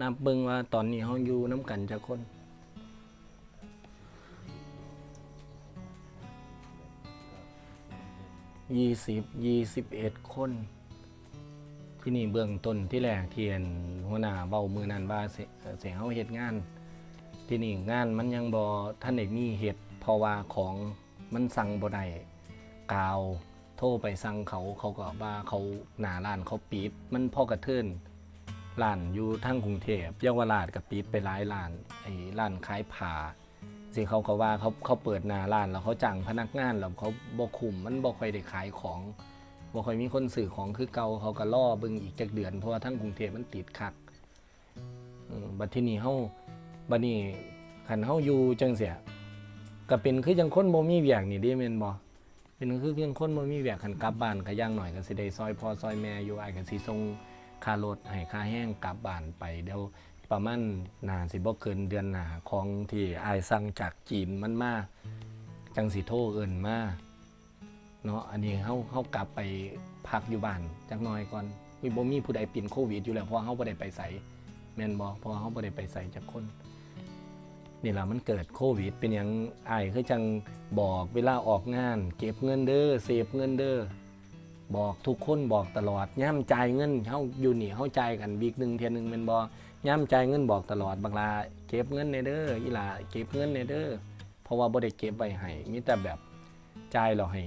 นับเบิ่งว่าตอนนี้เฮาอยู่น้ำกันจักคนยี่สิบยี่สิบเอ็ดคน ที่นี่เบื้องต้นที่แรกเทียนหัวหน้าเว้ามือนันว่าสิเอ่อสิเฮาเฮ็ดงาน ที่นี่งานมันยังบ่ท่านได้มีเฮ็ดเพราะว่าของมันสั่งบ่ได้กาว โทรไปสั่งเขาเขาก็ว่าเขาหน้าร้านเขาปิดมันพอกระเทิน ร้านอยู่ทางกรุงเทพเยาวราชก็ปิดไปหลายร้านไอ้ร้านขายผ้าสิเขาก็ว่าเขาเขาเปิดหน้าร้านแล้วเขาจ้างพนักงานแล้วเขาบ่คุมมันบ่ค่อยได้ขายของบ่ค่อยมีคนซื้อของคือเก่าเขาก็ล่อเบิ่งอีกจักเดือนเพราะว่าทั้งกรุงเทพมันติดคักเออบัดทีนี้เฮาบัดนี้คันเฮาอยู่จังเสียก็เป็นคือจังคนบ่มีเวียกนี่เด้แม่นบ่เป็นคือเพียงคนบ่มีเวียกคันกลับบ้านก็ย่างหน่อยก็สิได้ซอยพ่อซอยแม่อยู่อ้ายก็สิส่ง ค่ารถให้ค่าแห้งกลับบ้านไปเดี๋ยวประมาณนาสิบ่เกินเดือนหนาของที่อายสั่งจากจีนมันมาจังสิโทเอินมาเนาะอันนี้เขาเขากลับไปพักอยู่บ้านจักน่อยก่อนมีบ่มีผู้ใดปินโควิดอยู่แล้วเพราะเขาบ่ได้ไปใส่แม่นบ่เพราะเขาบ่ได้ไปใส่จากคนนี่แหละมันเกิดโควิด เป็นหยังอายคือจังบอกเวลาออกงาน เก็บเงินเด้อเซฟเงินเด้อ บอกทุกคนบอกตลอดย่ำจ่ายเงินเฮาอยู่นี่เฮาจ่ายกันวีคหนึ่งเทื่อหนึ่งแม่นบ่ย่ำจ่ายเงินบอกตลอดบางลาเก็บเงินในเด้ออีลาเก็บเงินในเด้อเพราะว่าบ่ได้เก็บไว้ให้มีแต่แบบจ่ายเราให้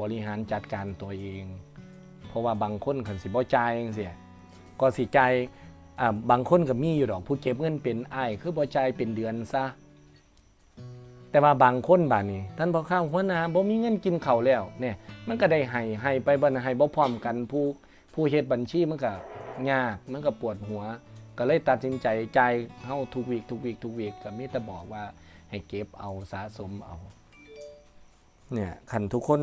บริหารจัดการตัวเอง เพราะว่าบางคนขันสิบ่จ่ายจังซี่ก็สิจ่ายอ่าบางคนก็มีอยู่ดอกผู้เก็บเงินเป็นไอ้คือบ่จ่ายเป็นเดือนซะ แต่ว่าบางคนบาดนี้ ท่านพอข้าวหัวหน้าบ่มีเงินกินข้าวแล้วเนี่ยมันก็ได้ให้ให้ไปบ่ให้บ่พร้อมกันผู้ผู้เฮ็ดบัญชีมันก็ยากมันก็ปวดหัว ก็เลยตัดสินใจใจเฮาทุกวีคทุกวีคทุกวีคก็มีแต่บอกว่าให้เก็บเอาสะสมเอาเนี่ยคันทุกคน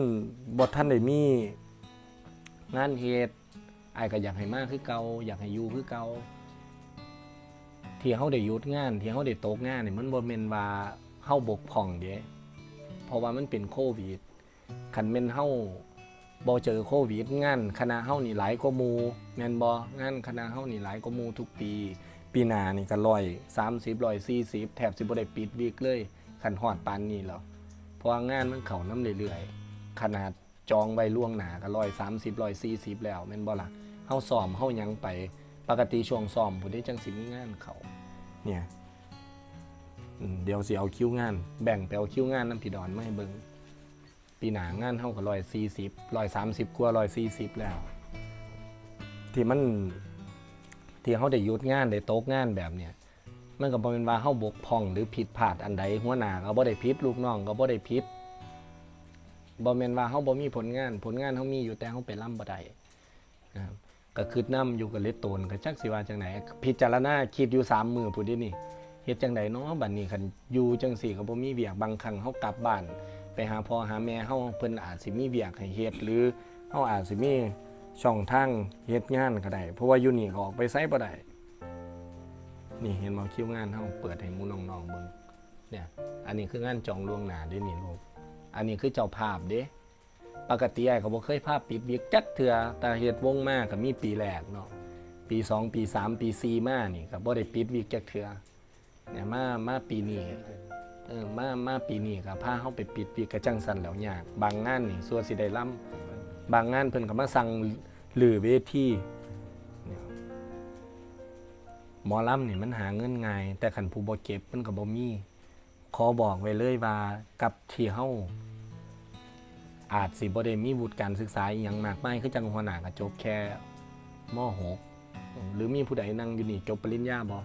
บทท่านได้มีงานเหตุไอ้ายก็อยากให้มากคือเก่าอยากให้อยู่คือเก่าที่เฮาได้หยุดงาน ที่เฮาได้ตกงานนี่มันบ่แม่นว่า เฮาบกพร่องเด้เพราะว่ามันเป็นโควิดคันแม่นเฮาบ่เจอโควิดงานคณะเฮานี่หลายกว่าหมู่แม่นบ่งานคณะเฮานี่หลายกว่าหมู่ทุกปี ปีหน้านี่ก็130 140แทบสิบ่ได้ปิดวีคเลยคันฮอดปานนี้แล้วเพราะว่างานมันเขาน้ำเรื่อยๆขนาดจองใบล่วงหนาก็ร้อยสามสิบร้อยสี่สิบแล้วแม่นบ่ล่ะเฮาซ้อมเฮายังไปปกติช่วงซ้อมผู้ได้จังสิมีงานเขาเนี่ย เดี๋ยวสิเอาคิวงาน แบ่งไปเอาคิวงานน้ำพี่ดอนไมาให้เบิ่งปีหนางานเฮาก็ร้อยสี่สิบร้อยสามสิบกว่าร้อยสี่สิบแล้ว ที่มันที่เฮาได้ยุดงานได้ตกงานแบบเนี้ยมันก็บเป็นว่าเฮาบกพร่องหรือผิดพลาดอันใดหัวหน้าก็บ่ได้ผิดลูกน้องก็บ่ได้ผิดบ่แม่นว่าเฮาบ่มีผลงาน ผลงานเฮามีอยู่แต่เฮาไปล่ำบ่ได้นะครับก็คิดนํอยู่กับเลตโตนก็จักสิว่าจังไดพิจารณาคิดอยู่สามมือพุ่นเดินี่ เฮ็ดจังไดเนาะบัดนี้คันอยู่จังซี่ก็บ่มีเวียกบางครั้งเฮากลับบ้าน ไปหาพ่อหาแม่เฮาเพิ่นอาจสิมีเวียกให้เฮ็ดหรือเฮาอาจสิมีช่องทางเฮ็ดงานก็ได้เพราะว่าอยู่นี่ก็ออกไปไสบ่ได้นี่เห็นมาคิวงานเฮาเปิดให้หมูน้องๆเบิ่งเนี่ยอันนี้คืองานจองล่วงหน้าเด้นี่ลูกอันนี้คือเจ้าภาพเด้ปกติไอ้ก็บ่เคยภาพปิดวิกจักเทื่อแต่เฮ็ดวงมาก็มีปีแรกเนาะปี 2 ปี 3 ปี 4 มานี่ก็บ่ได้ปิดวิกจักเทื่อ เนี่ยมามาปีนี้เออมามาปีนี้ก็พาเฮาไปปิดวิกก็จังซั่นแล้วยากบางงานนี่ส่วนสิได้ล่ำบางงานเพิ่นก็มาสั่งหรือเวทีหมอลำนี่มันหาเงินง่าย แต่ขันผู้บ่เก็บมันก็บ่มีขอบอกไว้เลยว่ากับที่เฮาอาจสิบ่ได้มีวุฒิการศึกษาอหยังมากมายคือจังหัวหน้าก็จบแค่ม .6 หรือมีผู้ใดนั่งอยู่นี่จบปริญญาบ่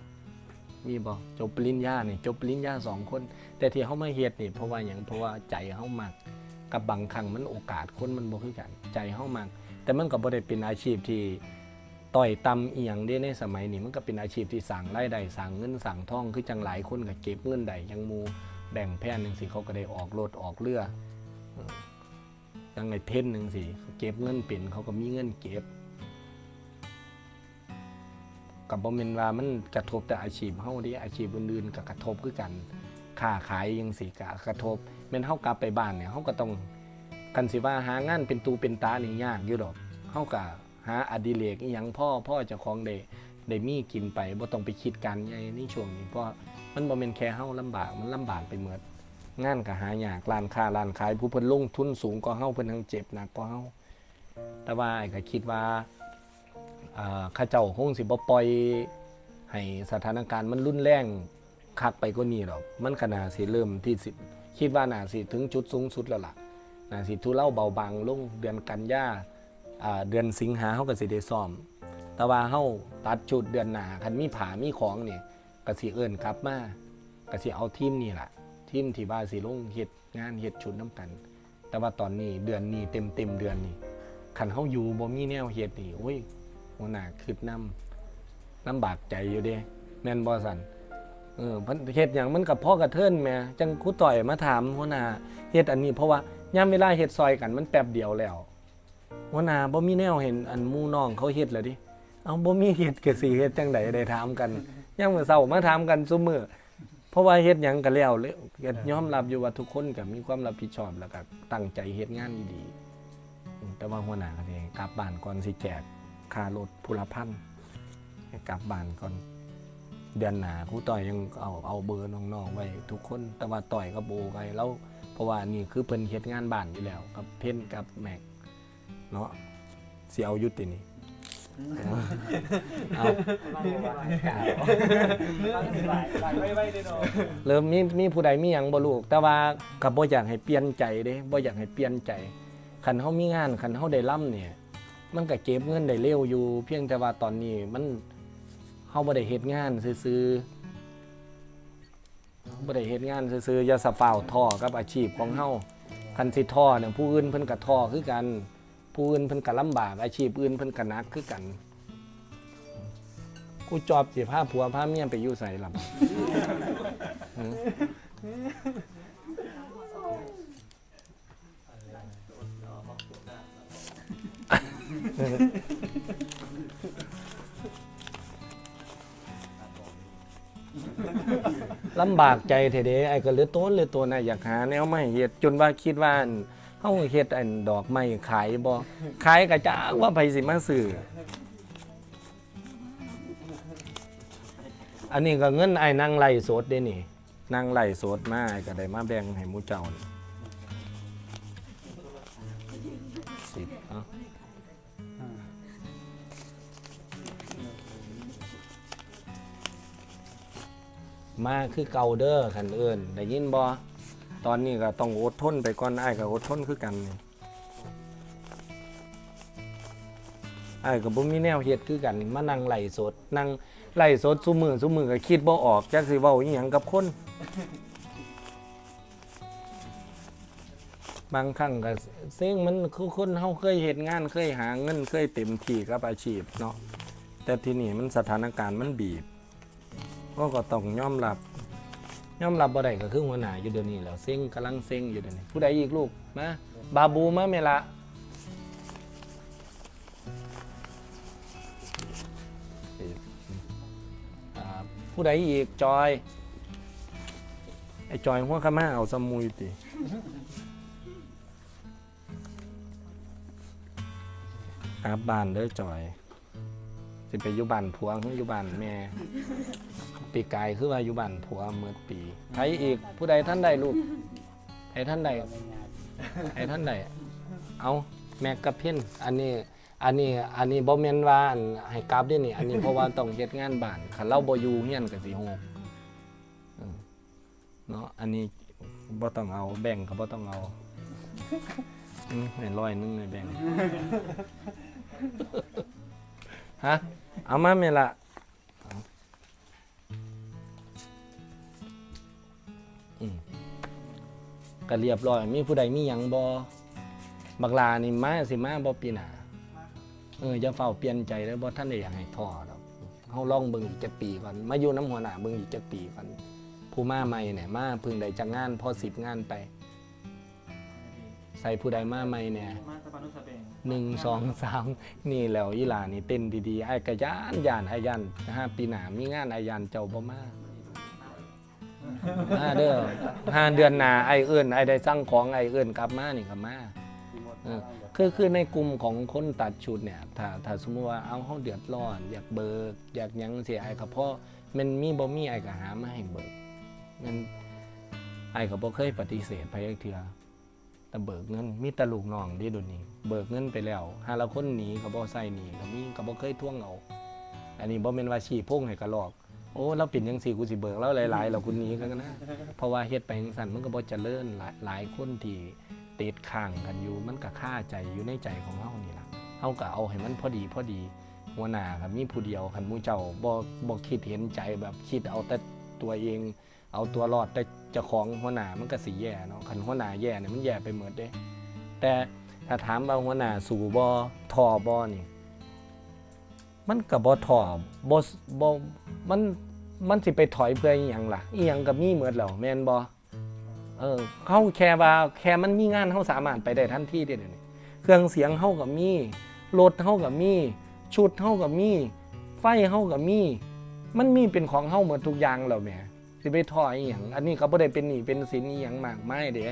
มีบ่จบปริญญานี่จบปริญญาสองคน แต่ที่เฮามาเฮ็ดนี่เพราะว่าหยังเพราะว่าใจเฮามักกับบางครั้งมันโอกาสคนมันบ่คือกันใจเฮามักแต่มันก็บ่ได้เป็นอาชีพที่ต่อยตำอียงได้ในสมัยนี้มันก็เป็นอาชีพที่สั่งรายได้สั่งเงินสั่งทองคือจังหลายคนก็เก็บเงินได้ยังมูแบ่งแพ่นหนึ่งสิเขาก็ได้ออกรถออกเรือดจังในเท่นหนึ่งสิเขาเก็บเงินเป็นเขาก็มีเงินเก็บ กับบ่แม่นว่ามันกระทบแต่อาชีพเฮาเดิอาชีพอื่นๆก็กระทบคือกันค้าขายยังสิก็กระทบแม่นเฮากลับไปบ้านเนี่ยเฮาก็ต้องกันสิว่าหางานเป็นตูเป็นตานี่ยากอยู่ดอกเฮาก็หาอดิเรกอหยังพ่อพ่อเจ้าของได้ได้มีกินไปบ่ต้องไปคิดการใหญ่ในช่วงนี้เพราะมันบ่แม่นแค่เฮาลำบากมันลำบากไปหมดงานก็หายากร้านค้าร้านขายผู้เพิ่นลงทุนสูงกว่าเฮาเพิ่นทั้งเจ็บหนักกว่าเฮาแต่ว่าไอ้ก็คิดว่า ข้าเจ้าคงสิบ่ปล่อยให้สถานการณ์มันรุนแรงคักไปกว่านี้หรอก มันก็น่าสิเริ่มที่สิคิดว่าน่าสิถึงจุดสูงสุดแล้วล่ะน่าสิทุเล่าเบาบางลงเดือนกันยา่าเดือนสิงหาเฮาก็สิได้ซ้อม แต่ว่าเฮาตัดชุดเดือนหนาคันมีผามีของเนี่ยก็สิเอิ้นกลับมากสิเอาทีมนี่ล่ะทีมที่ว่าสิลงเฮ็ดงานเฮ็ดชุดนํกัน แต่ว่าตอนนี้เดือนนี้เต็มเต็มเดือนนี้คันเฮาอยู่บ่มีแนวเฮ็ดนี่โอ้ย หัวหน้าคิดน้ำลำบากใจอยู่เด้แม่นบ่ซั่นเออเพิ่นเฮ็ดหยังมันก็พ่อกระเทินแม่จังครูต่อยมาถามหัวหน้าเฮ็ดอันนี้เพราะว่ายามเวลาเฮ็ดซอยกันมันแป๊บเดียวแล้วหัวหน้าบ่มีแนวเห็นอันมู่น้องเขาเฮ็ดแล้วดิเอาบ่มีเฮ็ดก็สิเฮ็ดจังไดได้ถามกันยามมื้อเช้ามาถามกันซุมื้อเพราะว่าเฮ็ดหยังก็แล้วเลยก็ยอมรับอยู่ว่าทุกคนก็มีความรับผิดชอบแล้วก็ตั้งใจเฮ็ดงานดีๆแต่ว่าหัวหน้าก็สิกลับบ้านก่อนสิแจก ค่ารถผู้ละพันให้กลับบ้านก่อน เดือนหน้าครูต่อยยังเอาเอาเบอร์น้องๆไว้ทุกคน แต่ว่าต่อยกับโบไว้แล้วเพราะว่านี่คือเพิ่นเฮ็ดงานบ้านอยู่แล้วกับเพ่นกับแม็กเนาะสิเอาอยุตินี่เอาเริ่มมีมีผู้ใดมีหยังบ่ลูก แต่ว่าก็บ่อยากให้เปลี่ยนใจเด้บ่อยากให้เปลี่ยนใจคันเฮามีงานคันเฮาได้ล่ำเนี่ย มันก็เก็บเงินได้เร็วอยู่ เพียงแต่ว่าตอนนี้มันเฮาบ่ได้เฮ็ดงานซื่อๆบ่ได้เฮ็ดงานซื่อๆอย่าสะฟ้าวท้อกับอาชีพของเฮาคันสิท้อเนี่ยผู้อื่นเพิ่นก็ท้อคือกัน ผู้อื่นเพิ่นก็ลำบาก อาชีพอื่นเพิ่นก็หนักคือกันกูจอบสิพาผัวพาเมียไปอยู่ไสล่ะำบากใจเถเดไอ้ก็เหลือต้นเหลือตัวน่ะอยากหาแนวใหม่เฮ็ดจนว่าคิดว่าอันเฮาเฮ็ดอันดอกไม้ขายบ่ขายก็จ้าว่าไผสิมาซื้ออันนี้ก็เงินไอ้นั่งไล่สดเด้นี่นั่งไล่สดมาไอ้ก็ได้มาแบ่งให้หมูเจ้านี่ มาคือเกาเด้อขันเอิญได้ยินบ่ตอนนี้ก็ต้องอดทนไปก่อนไอ้ก็อดทนคือกันไอ้ก็บ่มีแนวเฮ็ดคือกันมานั่งไหลสดนั่งไหลสดซุมือซุมือก็คิดบ่ออกจักสิเว้าอีหยังกับคน บางครั้งก็เซ็งมันคือคนเฮาเคยเฮ็ดงานเคยหาเงินเคยเต็มที่กับอาชีพเนาะแต่ทีนี้มันสถานการณ์มันบีบ ก็ก็ต้องยอมรับยอมรับบ่ได้ก็คือหัวหน้าอยู่เดี๋ยวนี้แล้วเซ็งกำลังเซ็งอยู่เดี๋ยวนี้ผู้ใดอีกลูกมาบาบูมาแม่ละผู้ใดอีกจอยไอ้จอยหัวขม่าเอาสมุยติครับบ้านเด้อจอยสิไปอยู่บ้านผัวหรืออยู่บ้านแม่ ปีกายคือว่าอยู่บ้านผัวเมื่อปีใครอีกผู้ใดท่านใดลูกใครท่านใดใครท่านใดเอาแม็กกับเพ่นอันนี้อันนี้อันนี้บ่แม่นว่าอันให้กราบเด้นี่ อันนี้เพราะว่าต้องเฮ็ดงานบ้านคันเราบ่อยู่เฮียนก็สิโฮกอืมเนาะอันนี้บ่ต้องเอาแบ่งก็บ่ต้องเอาอืมให้ร้อยหนึงในแบ่งฮะเอามาแม่ละ ก็เรียบร้อย มีผู้ใดมีหยังบ่บักลานี่มาสิมาบ่ปีหน้าเอออย่าเฝ้าเปลี่ยนใจแล้วบ่ท่านได้อยากให้ท้อดอกเฮาลองเบิ่งอีกจักปีก่อน มาอยู่น้ำหัวหน้าเบิ่งอีกจักปีก่อน ผู้มาใหม่เนี่ยมาเพิ่งได้จักงานพอ10งานไป ใส่ผู้ใดมาใหม่เนี่ยมาสปานุสเปนหนึ่งสองสามนี่แหล้วอีหลานี่เต้นดีๆไอ้กระยานยานไอ้ยันห้าปีหน้ามีงานไอ้ยันเจ้าบ่มา มาเด้อห้าเดือนหนาไอ้เอื้นไอ้ได้สั่งของไอ้เอื้นกลับมานี่กลับมาเออคือคือในกลุ่มของคนตัดชุดเนี่ยถ้าถ้าสมมติว่าเอาเฮาเดือดร้อน อยากเบิก อยากหยังเสิไอ้ก็เพราะมันมีบ่มีไอ้ก็หามาให้เบิกมันไอ้ก็บ่เคยปฏิเสธไปจักเทือแต่เบิกเงินมีแตลูกน้องที่ดุนี้ เบิกเงินไปแล้วหาละคนหนีก็บ่ใส่หนีก็มีก็บ่เคยท่วงเอาอันนี้บ่แม่นว่าชีพุ่งให้กระลอก โอ้เราเป็นจังซี่กูสิเบิกแล้วหลายๆแล้วคุณหนี้กันนะเพราะว่าเฮ็ดไปจังซั่นมันก็บ่เจริญหลายหลายคนที่ติดข้างกันอยู่มันก็ค่าใจอยู่ในใจของเฮานี่ล่ะเฮาก็เอาให้มันพอดีพอดีหัวหน้าก็มีผู้เดียวคันหมู่เจ้าบ่บ่คิดเห็นใจแบบคิดเอาแต่ตัวเอง เอาตัวรอดแต่เจ้าของหัวหน้ามันก็สิแย่เนาะคันหัวหน้าแย่เนี่ยมันแย่ไปหมดเด้ แต่ถ้าถามว่าหัวหน้าสู่บ่ท่อบ่นี่ มันก็บ่ท่อบ่บ่มันมันสิไปถอยเพื่ออีหยังล่ะอีหยังก็มีเหมดแล้วแม่นบ่เออเฮาแค่ว่าแค่มันมีงานเฮาสามารถไปได้ทันทีเด้เดี๋ยวนี้เครื่องเสียงเฮาก็มีรถเฮาก็มี ชุดเฮาก็มี ไฟเฮาก็มี มันมีเป็นของเฮาหมดทุกอย่างแล้วแหมสิไปถอยอีหยังอันนี้ก็บ่ได้เป็นหนี้เป็นสินอีหยังมากมายเด้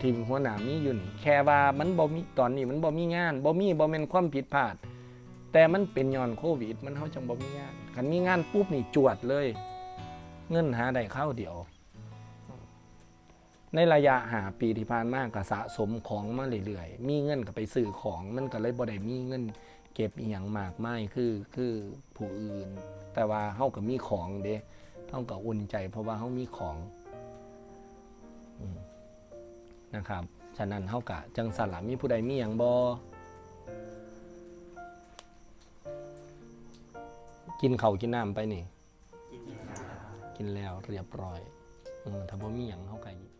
ที่หัวหน้ามีอยู่นี่แค่ว่ามันบ่มีตอนนี้มันบ่มีงานบ่มีบ่แม่นความผิดพลาด แต่มันเป็นย้อนโควิด มันเขาจังบ่มีงานคันมีงานปุ๊บนี่จวดเลย เงินหาได้เข้าเดียว ในระยะหาปีที่ผ่านมาก็สะสมของมาเรื่อยๆ มีเงินก็ไปซื้อของมันก็เลยบ่ได้มีเงิน เก็บอีหยังมากมายคือคือผู้อื่น แต่ว่าเฮาก็มีของเด้เฮาก็อุ่นใจ เพราะว่าเฮามีของอนะครับ ฉะนั้นเฮากะจังสันละมีผู้ใดมีหยังบ่ กินเขาวกินน้ำไปนี่ กินแล้วเรียบร้อยเออถ้าบ่มีหยังเขาก็แยก